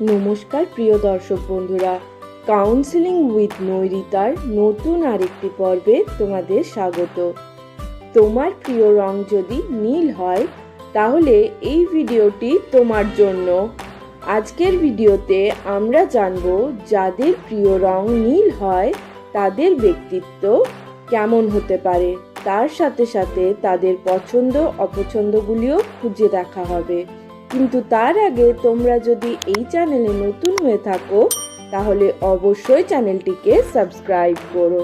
নমস্কার প্রিয় দর্শক বন্ধুরা। কাউন্সিলিং উইথ নৈরিতার নতুন আরেকটি পর্বে তোমাদের স্বাগত। তোমার প্রিয় রং যদি নীল হয়, তাহলে এই ভিডিওটি তোমার জন্য। আজকের ভিডিওতে আমরা জানব যাদের প্রিয় রং নীল হয়, তাদের ব্যক্তিত্ব কেমন হতে পারে। তার সাথে সাথে তাদের পছন্দ অপছন্দগুলিও খুঁজে দেখা হবে। কিন্তু তার আগে তোমরা যদি এই চ্যানেলে নতুন হয়ে থাকো, তাহলে অবশ্যই চ্যানেলটিকে সাবস্ক্রাইব করো।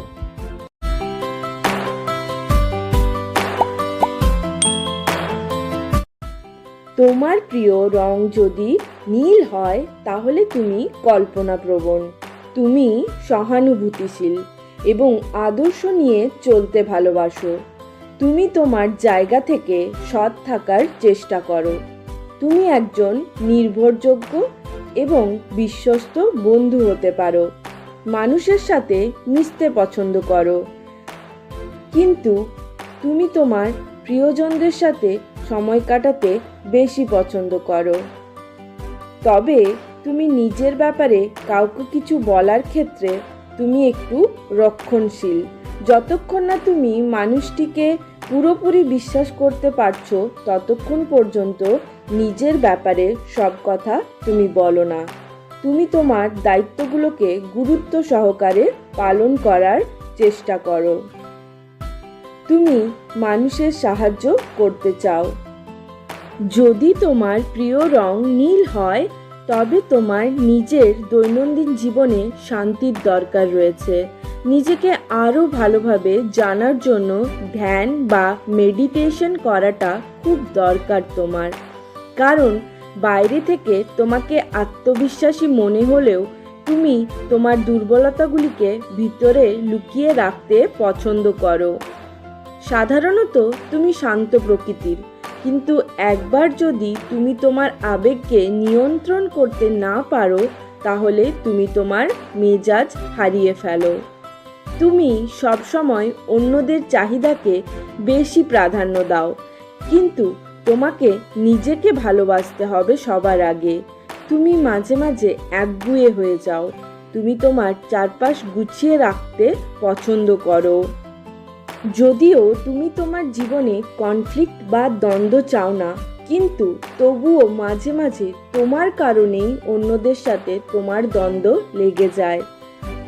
তোমার প্রিয় রং যদি নীল হয়, তাহলে তুমি কল্পনাপ্রবণ। তুমি সহানুভূতিশীল এবং আদর্শ নিয়ে চলতে ভালোবাসো। তুমি তোমার জায়গা থেকে সৎ থাকার চেষ্টা করো। তুমি একজন নির্ভরযোগ্য এবং বিশ্বস্ত বন্ধু হতে পারো। মানুষের সাথে মিশতে পছন্দ করো। কিন্তু তুমি তোমার প্রিয়জনদের সাথে সময় কাটাতে বেশি পছন্দ করো। তবে তুমি নিজের ব্যাপারে কাউকে কিছু বলার ক্ষেত্রে তুমি একটু রক্ষণশীল। যতক্ষণ না তুমি মানুষটিকে পুরোপুরি বিশ্বাস করতে পারছ ততক্ষণ পর্যন্ত নিজের ব্যাপারে সব কথা তুমি বলো না। তুমি তোমার দায়িত্বগুলোকে গুরুত্ব সহকারে পালন করার চেষ্টা করো। তুমি মানুষের সাহায্য করতে চাও। যদি তোমার প্রিয় রং নীল হয়, তবে তোমার নিজের দৈনন্দিন জীবনে শান্তির দরকার রয়েছে। নিজেকে আরও ভালোভাবে জানার জন্য ধ্যান বা মেডিটেশন করাটা খুব দরকার তোমার। কারণ বাইরে থেকে তোমাকে আত্মবিশ্বাসী মনে হলেও তুমি তোমার দুর্বলতাগুলিকে ভিতরে লুকিয়ে রাখতে পছন্দ করো। সাধারণত তুমি শান্ত প্রকৃতির, কিন্তু একবার যদি তুমি তোমার আবেগকে নিয়ন্ত্রণ করতে না পারো, তাহলে তুমি তোমার মেজাজ হারিয়ে ফেলো। তুমি সবসময় অন্যদের চাহিদাকে বেশি প্রাধান্য দাও। কিন্তু তোমাকে নিজেকে ভালোবাসতে হবে সবার আগে। তুমি মাঝে মাঝে একগুয়ে হয়ে যাও। তুমি তোমার চারপাশ গুছিয়ে রাখতে পছন্দ করো। যদিও তুমি তোমার জীবনে কনফ্লিক্ট বা দ্বন্দ্ব চাও না, কিন্তু তবুও মাঝে মাঝে তোমার কারণেই অন্যদের সাথে তোমার দ্বন্দ্ব লেগে যায়।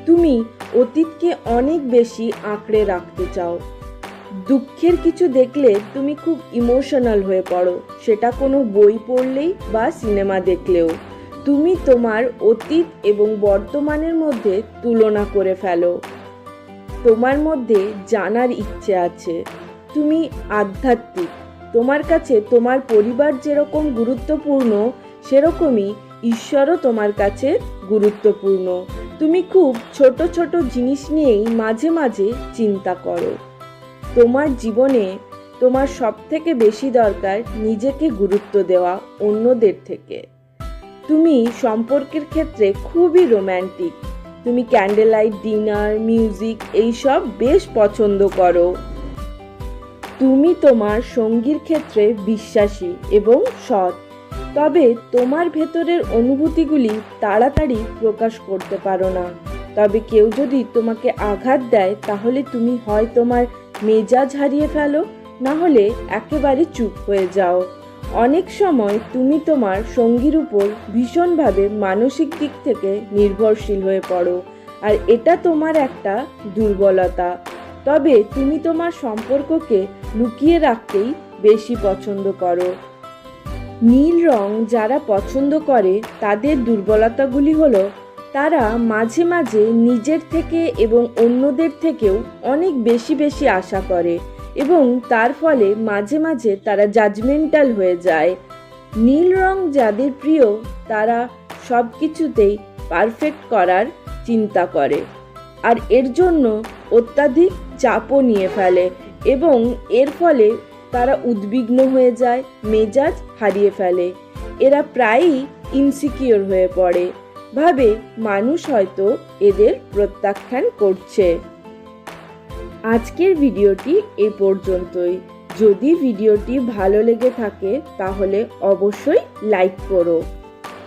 তুমি অতীতকে অনেক বেশি আঁকড়ে রাখতে চাও। দুঃখের কিছু দেখলে তুমি খুব ইমোশনাল হয়ে পড়ো। সেটা কোনো বই পড়লেই বা সিনেমা দেখলেও। তুমি তোমার অতীত এবং বর্তমানের মধ্যে তুলনা করে ফেলো। তোমার মধ্যে জানার ইচ্ছে আছে। তুমি আধ্যাত্মিক। তোমার কাছে তোমার পরিবার যেরকম গুরুত্বপূর্ণ, সেরকমই ঈশ্বরও তোমার কাছে গুরুত্বপূর্ণ। তুমি খুব ছোট ছোট জিনিস নিয়েই মাঝে মাঝে চিন্তা করো। তোমার জীবনে তোমার সব থেকে বেশি দরকার নিজেকে গুরুত্ব দেওয়া অন্যদের থেকে। তুমি সম্পর্কের ক্ষেত্রে খুবই রোম্যান্টিক। তুমি ক্যান্ডেল লাইট ডিনার, মিউজিক এইসব বেশ পছন্দ করো। তুমি তোমার সঙ্গীর ক্ষেত্রে বিশ্বাসী এবং সৎ। তবে তোমার ভেতরের অনুভূতিগুলি তাড়াতাড়ি প্রকাশ করতে পারো না। তবে কেউ যদি তোমাকে আঘাত দেয়, তাহলে তুমি হয় তোমার মেজাজ হারিয়ে ফেলো, না হলে একেবারে চুপ হয়ে যাও। অনেক সময় তুমি তোমার সঙ্গীর উপর ভীষণভাবে মানসিক দিক থেকে নির্ভরশীল হয়ে পড়ো, আর এটা তোমার একটা দুর্বলতা। তবে তুমি তোমার সম্পর্ককে লুকিয়ে রাখতেই বেশি পছন্দ করো। নীল রং যারা পছন্দ করে, তাদের দুর্বলতাগুলি হলো, তারা মাঝে মাঝে নিজের থেকে এবং অন্যদের থেকেও অনেক বেশি বেশি আশা করে এবং তার ফলে মাঝে মাঝে তারা জাজমেন্টাল হয়ে যায়। নীল রং যাদের প্রিয়, তারা সব কিছুতেই পারফেক্ট করার চিন্তা করে আর এর জন্য অত্যাধিক চাপও নিয়ে ফেলে এবং এর ফলে তারা উদ্বিগ্ন হয়ে যায়, মেজাজ হারিয়ে ফেলে। এরা প্রায়ই ইনসিকিওর হয়ে পড়ে। ভাবে, মানুষ হয়তো এদের প্রত্যাখ্যান করছে। আজকের ভিডিওটি এ পর্যন্তই। যদি ভিডিওটি ভালো লেগে থাকে, তাহলে অবশ্যই লাইক করো।